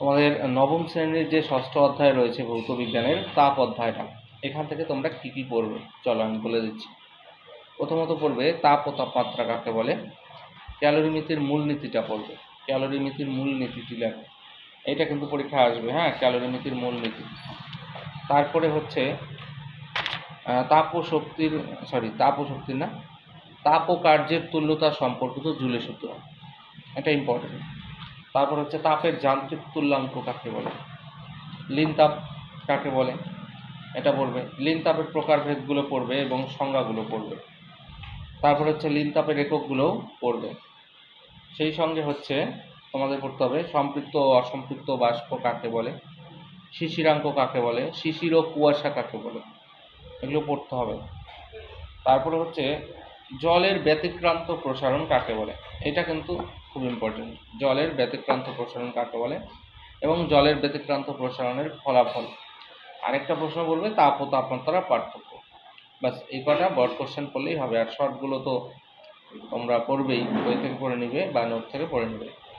তোমাদের নবম শ্রেণির যে ষষ্ঠ অধ্যায় রয়েছে ভৌত বিজ্ঞানের, তাপ অধ্যায়টা, এখান থেকে তোমরা কী কী পড়বে? চলো আমি বলে দিচ্ছি। প্রথমত পড়বে তাপ ও তাপমাত্রা কাকে বলে? ক্যালোরিমিতির মূলনীতিটা পড়বে। ক্যালোরিমিতির মূলনীতিটি লেখো। এটা কিন্তু পরীক্ষায় আসবে হ্যাঁ? ক্যালোরিমিতির মূলনীতি তারপরে হচ্ছে তাপ ও শক্তির সরি তাপ ও শক্তির না, তাপ ও কার্যের তুল্যতা সম্পর্কিত জুলে সূত্র। এটা ইম্পর্টেন্ট তারপর হচ্ছে তাপের যান্ত্রিক তুল্যাঙ্ক কাকে বলে? লিন তাপ কাকে বলে? এটা পড়বে। লিন তাপের প্রকারভেদগুলো পড়বে এবং সংজ্ঞাগুলো পড়বে। তারপর হচ্ছে লিন তাপের এককগুলোও পড়বে। সেই সঙ্গে হচ্ছে তোমাদের পড়তে হবে সম্পৃক্ত ও অসম্পৃক্ত বাষ্প কাকে বলে? শিশিরাঙ্ক কাকে বলে? শিশির ও কুয়াশা কাকে বলে? এগুলো পড়তে হবে। তারপরে হচ্ছে জলের ব্যতিক্রান্ত প্রসারণ কাকে বলে? এটা কিন্তু খুব ইম্পর্টেন্ট জলের ব্যতিক্রান্ত প্রসারণ কাকে বলে? এবং জলের ব্যতিক্রান্ত প্রসারণের ফলাফল? আরেকটা প্রশ্ন বলবে, তাপ ও তাপমাত্রার পার্থক্য। বাস এই কটা বড় কোশ্চেন করলেই হবে। আর শর্টগুলো তো তোমরা পড়বেই, বই থেকে পড়ে নিবে বা নোট থেকে পড়ে নিবে।